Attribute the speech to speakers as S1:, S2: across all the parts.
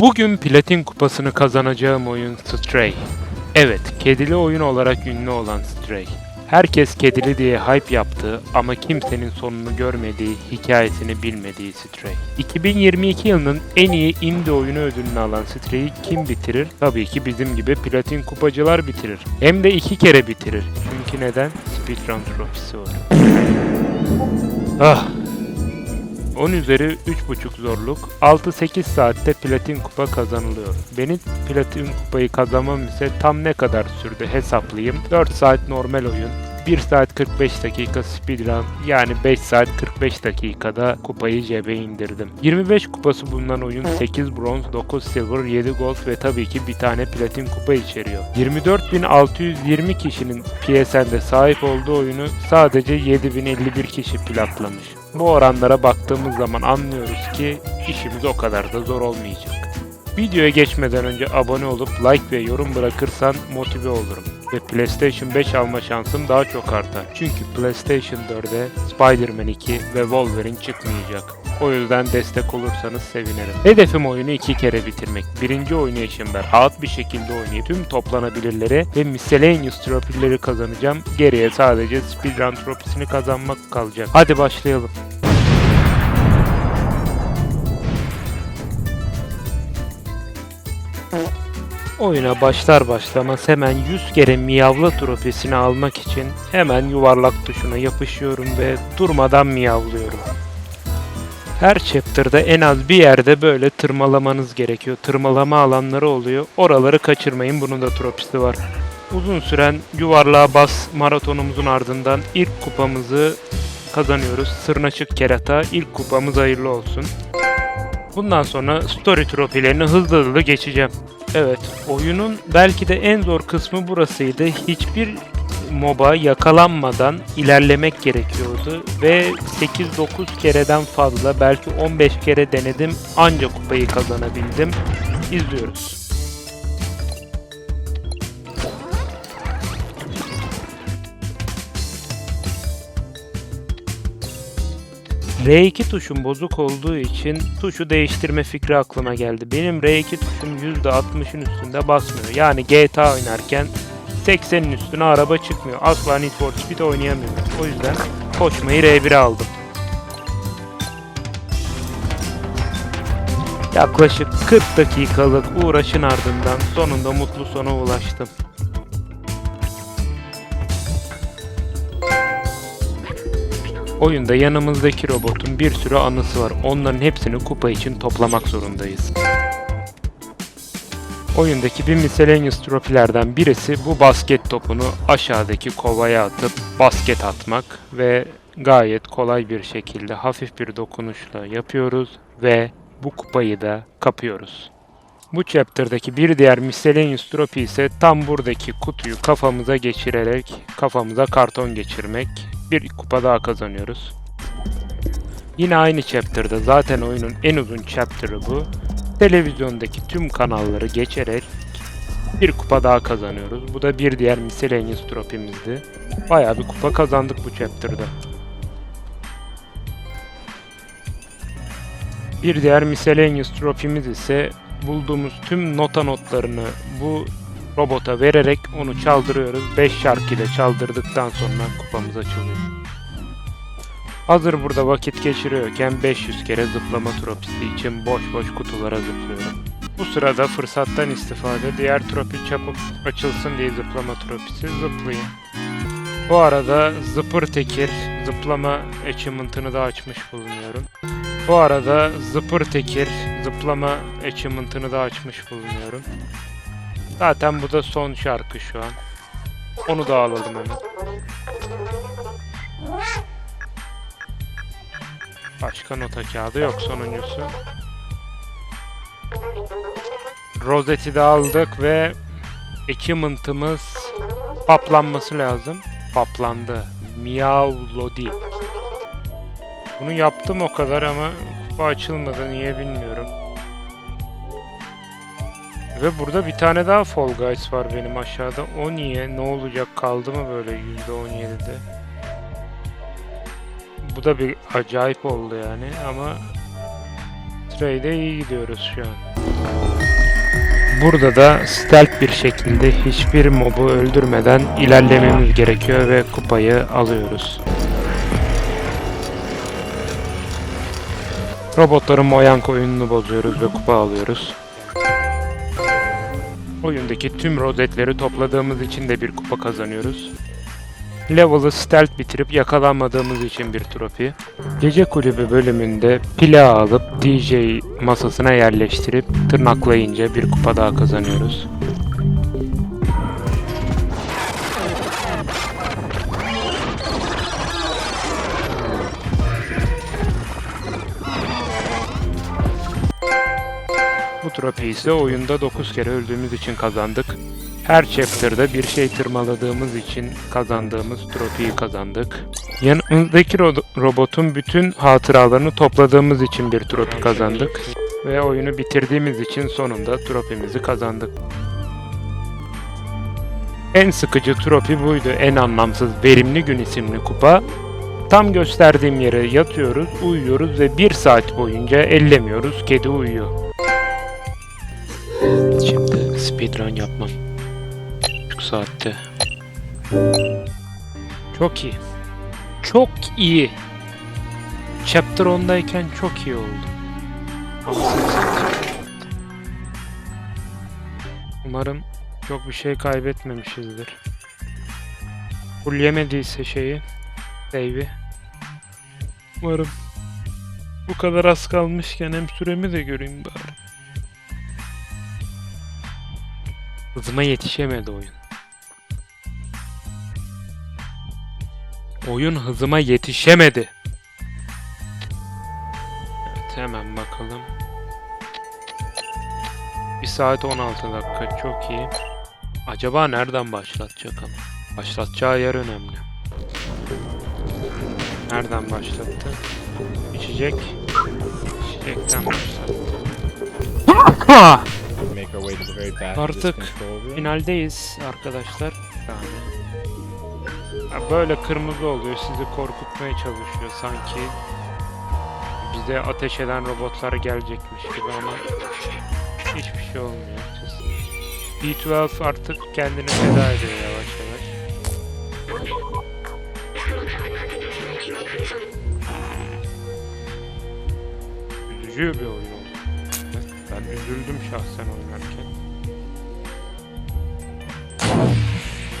S1: Bugün platin kupasını kazanacağım oyun Stray. Evet, kedili oyun olarak ünlü olan Stray. Herkes kedili diye hype yaptığı ama kimsenin sonunu görmediği, hikayesini bilmediği Stray. 2022 yılının en iyi indie oyunu ödülünü alan Stray'i kim bitirir? Tabii ki bizim gibi platin kupacılar bitirir. Hem de iki kere bitirir. Çünkü neden? Speedrun trofisi var. Ah, 10 üzeri 3.5 zorluk 6-8 saatte platin kupa kazanılıyor. Benim platin kupayı kazanmam ise tam ne kadar sürdü hesaplayayım. 4 saat normal oyun. 1 saat 45 dakika speedrun yani 5 saat 45 dakikada kupayı cebe indirdim. 25 kupası bulunan oyun 8 bronz, 9 silver, 7 gold ve tabii ki bir tane platin kupa içeriyor. 24.620 kişinin PSN'de sahip olduğu oyunu sadece 7051 kişi platlamış. Bu oranlara baktığımız zaman anlıyoruz ki işimiz o kadar da zor olmayacak. Videoya geçmeden önce abone olup like ve yorum bırakırsan motive olurum ve PlayStation 5 alma şansım daha çok artar. Çünkü PlayStation 4'e Spider-Man 2 ve Wolverine çıkmayacak. O yüzden destek olursanız sevinirim. Hedefim oyunu iki kere bitirmek. Birinci oynayışım ben rahat bir şekilde oynayıp tüm toplanabilirleri ve miscellaneous trophy'leri kazanacağım. Geriye sadece speedrun trophisini kazanmak kalacak. Hadi başlayalım. Oyuna başlar başlamaz hemen 100 kere miyavla trofesini almak için hemen yuvarlak tuşuna yapışıyorum ve durmadan miyavlıyorum. Her chapter'da en az bir yerde böyle tırmalamanız gerekiyor. Tırmalama alanları oluyor. Oraları kaçırmayın. Bunun da tropisi var. Uzun süren yuvarlığa bas maratonumuzun ardından ilk kupamızı kazanıyoruz. Sırnaşık kerata ilk kupamız hayırlı olsun. Bundan sonra story trofilerini hızlı hızlı geçeceğim. Evet, oyunun belki de en zor kısmı burasıydı. Hiçbir moba yakalanmadan ilerlemek gerekiyordu ve 8-9 kereden fazla belki 15 kere denedim ancak kupayı kazanabildim. İzliyoruz. R2 tuşum bozuk olduğu için tuşu değiştirme fikri aklıma geldi. Benim R2 tuşum %60'ın üstünde basmıyor. Yani GTA oynarken 80'in üstüne araba çıkmıyor. Asla Need for Speed oynayamıyorum. O yüzden koşmayı R1'e aldım. Yaklaşık 40 dakikalık uğraşın ardından sonunda mutlu sona ulaştım. Oyunda yanımızdaki robotun bir sürü anısı var. Onların hepsini kupa için toplamak zorundayız. Oyundaki bir miscellaneous trophy'lerden birisi bu basket topunu aşağıdaki kovaya atıp basket atmak ve gayet kolay bir şekilde hafif bir dokunuşla yapıyoruz ve bu kupayı da kapıyoruz. Bu chapter'daki bir diğer miscellaneous trophy ise tam buradaki kutuyu kafamıza geçirerek kafamıza karton geçirmek. Bir kupa daha kazanıyoruz. Yine aynı chapter'da zaten oyunun en uzun chapter'ı bu. Televizyondaki tüm kanalları geçerek bir kupa daha kazanıyoruz. Bu da bir diğer miscellaneous trophy'mizdi. Bayağı bir kupa kazandık bu chapter'da. Bir diğer miscellaneous trophy'miz ise bulduğumuz tüm nota notlarını bu robota vererek onu çaldırıyoruz. 5 şarkı ile çaldırdıktan sonra kupamız açılıyor. Hazır burada vakit geçiriyorken 500 kere zıplama tropisi için boş boş kutulara zıplıyorum. Bu sırada fırsattan istifade diğer tropi çabuk açılsın diye zıplama tropisi zıplayın. Bu arada zıpır tekir zıplama achievement'ını da açmış bulunuyorum. Bu arada zıpır tekir zıplama achievement'ını da açmış bulunuyorum. Zaten bu da son şarkı şu an. Onu da alalım hemen. Başka nota kağıdı yok sonuncusu. Rosetti de aldık ve achievement'ımız paplanması lazım. Paplandı. Miavlodi. Bunu yaptım o kadar ama bu açılmadı niye bilmiyorum. Ve burada bir tane daha Fall Guys var benim aşağıda. O niye? Ne olacak? Kaldı mı böyle %17'de? Bu da bir acayip oldu yani ama Trey'de iyi gidiyoruz şu an. Burada da stealth bir şekilde hiçbir mobu öldürmeden ilerlememiz gerekiyor ve kupayı alıyoruz. Robotların Moyank oyununu bozuyoruz ve kupa alıyoruz. Oyundaki tüm rozetleri topladığımız için de bir kupa kazanıyoruz. Level'ı stealth bitirip yakalanmadığımız için bir trofi. Gece kulübü bölümünde plağı alıp DJ masasına yerleştirip tırnaklayınca bir kupa daha kazanıyoruz. Bu trofiyi ise oyunda 9 kere öldüğümüz için kazandık. Her chapter'da bir şey tırmaladığımız için kazandığımız trofiyi kazandık. Yanımızdaki ro- robotun bütün hatıralarını topladığımız için bir trofi kazandık. Ve oyunu bitirdiğimiz için sonunda trofimizi kazandık. En sıkıcı trofi buydu. En anlamsız verimli gün isimli kupa. Tam gösterdiğim yere yatıyoruz, uyuyoruz ve bir saat boyunca ellemiyoruz. Kedi uyuyor. Şimdi speedrun yapmam. 3 saatte. Çok iyi. Çok iyi. Chapter 10'dayken çok iyi oldu. Umarım çok bir şey kaybetmemişizdir. Full yemediyse şeyi, save'i. Umarım bu kadar az kalmışken hem süremi de göreyim bari. Hızıma yetişemedi oyun. Oyun hızıma yetişemedi. Evet hemen bakalım. 1 saat 16 dakika çok iyi. Acaba nereden başlatacak ama? Başlatacağı yer önemli. Nereden başlattı? İçecek. İçecekten başlattı. Artık. Finaldeyiz arkadaşlar. Yani Ya böyle kırmızı oluyor, sizi korkutmaya çalışıyor sanki. Bize ateş eden robotlar gelecekmiş gibi ama hiçbir şey olmuyor. B12 artık kendini feda ediyor yavaş yavaş. Üzücü bir oyun Ben üzüldüm şahsen oynarken.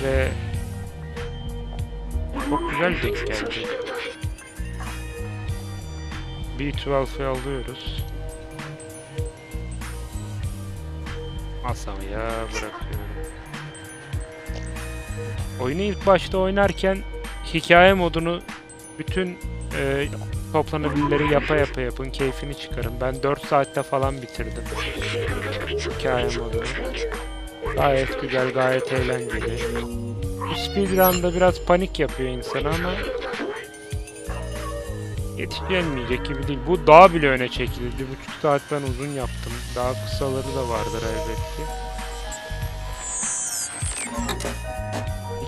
S1: Ve çok güzel denk geldi. B12'ı alıyoruz. Masamaya bırakıyorum. Oyunu ilk başta oynarken hikaye modunu bütün e, toplanabilirleri yapa yapa yapın, keyfini çıkarın. Ben 4 saatte falan bitirdim hikaye modunu. Gayet güzel, gayet eğlenceli. Speedrun'da biraz panik yapıyor insan ama yetişemeyecek gibi değil. Bu daha bile öne çekildi. Bir buçuk saat ben uzun yaptım. Daha kısaları da vardır elbette.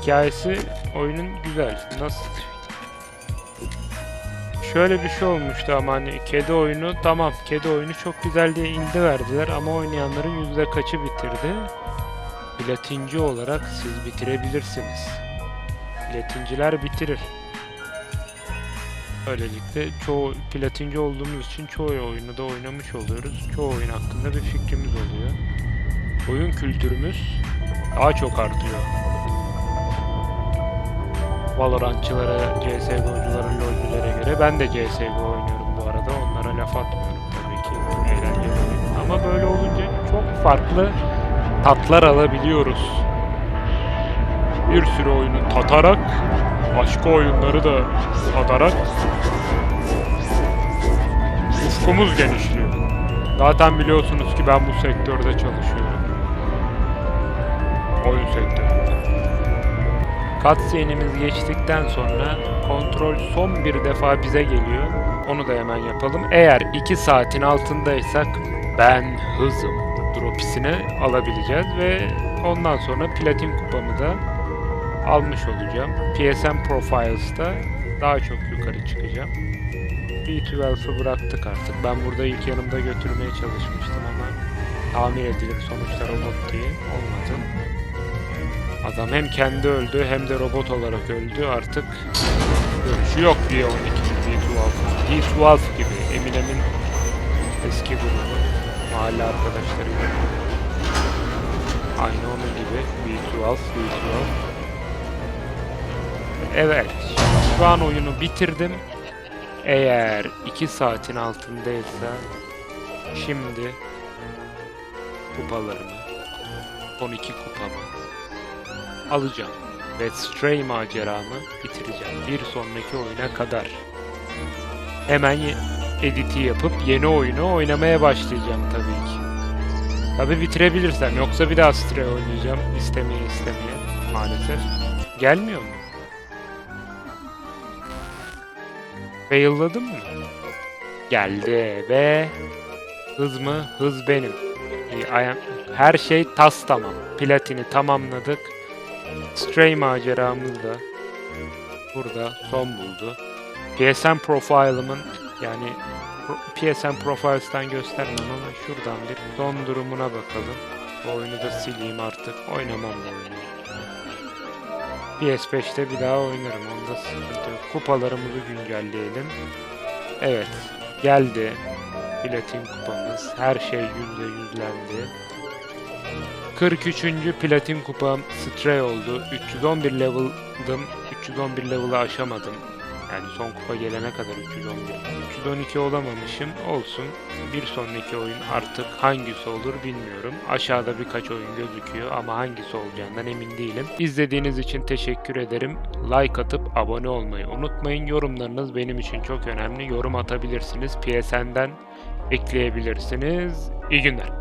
S1: Hikayesi oyunun güzel. Nasıl? Şöyle bir şey olmuştu ama hani kedi oyunu tamam kedi oyunu çok güzel diye indi verdiler ama oynayanların yüzde kaçı bitirdi? Platinci olarak siz bitirebilirsiniz. Platinciler bitirir. Böylelikle çoğu platinci olduğumuz için çoğu oyunu da oynamış oluyoruz. Çoğu oyun hakkında bir fikrimiz oluyor. Oyun kültürümüz daha çok artıyor. Valorantçılara, CSGO'culara, LoL'cülere göre ben de CSGO oynuyorum bu arada. Onlara laf atmıyorum tabii ki. Eğlenceli. Ama böyle olunca çok farklı tatlar alabiliyoruz. Bir sürü oyunu tatarak, başka oyunları da tadarak ufkumuz genişliyor. Zaten biliyorsunuz ki ben bu sektörde çalışıyorum. Oyun sektöründe. Cutscene'imiz geçtikten sonra kontrol son bir defa bize geliyor. Onu da hemen yapalım. Eğer 2 saatin altındaysak ben hızım dropisini alabileceğiz ve ondan sonra platin kupamı da almış olacağım. PSN Profiles'ta daha çok yukarı çıkacağım. B12'ı bıraktık artık. Ben burada ilk yanımda götürmeye çalışmıştım ama tamir edilir sonuçta robot diye olmadı. Adam hem kendi öldü hem de robot olarak öldü artık görüşü yok B12, B12. B12 gibi Eminem'in eski grubu mahalle arkadaşları gibi. Aynı onun gibi B12, B12. Evet, şu an oyunu bitirdim. Eğer 2 saatin altındaysa şimdi kupalarımı, son iki kupamı alacağım ve Stray maceramı bitireceğim. Bir sonraki oyuna kadar. Hemen editi yapıp yeni oyunu oynamaya başlayacağım tabii ki. Tabii bitirebilirsem yoksa bir daha Stray oynayacağım istemeye istemeye maalesef. Gelmiyor mu? Fail'ladım mı? Geldi ve hız mı? Hız benim. Her şey tas tamam. Platini tamamladık. Stray maceramız da burada son buldu. PSN profile'ımın yani PSN Profiles'tan göstermem ama şuradan bir son durumuna bakalım. Bu oyunu da sileyim artık. Oynamam bu oyunu. PS5'te bir daha oynarım. Onda sıkıntı yok. Kupalarımızı güncelleyelim. Evet. Geldi. Platin kupamız. Her şey yüzde yüzlendi. 43. platin kupam Stray oldu. 311 level'dım. 311 level'ı aşamadım. Yani son kupa gelene kadar 311. 312 olamamışım. Olsun. Bir sonraki oyun artık hangisi olur bilmiyorum. Aşağıda birkaç oyun gözüküyor ama hangisi olacağından emin değilim. İzlediğiniz için teşekkür ederim. Like atıp abone olmayı unutmayın. Yorumlarınız benim için çok önemli. Yorum atabilirsiniz. PSN'den ekleyebilirsiniz. İyi günler.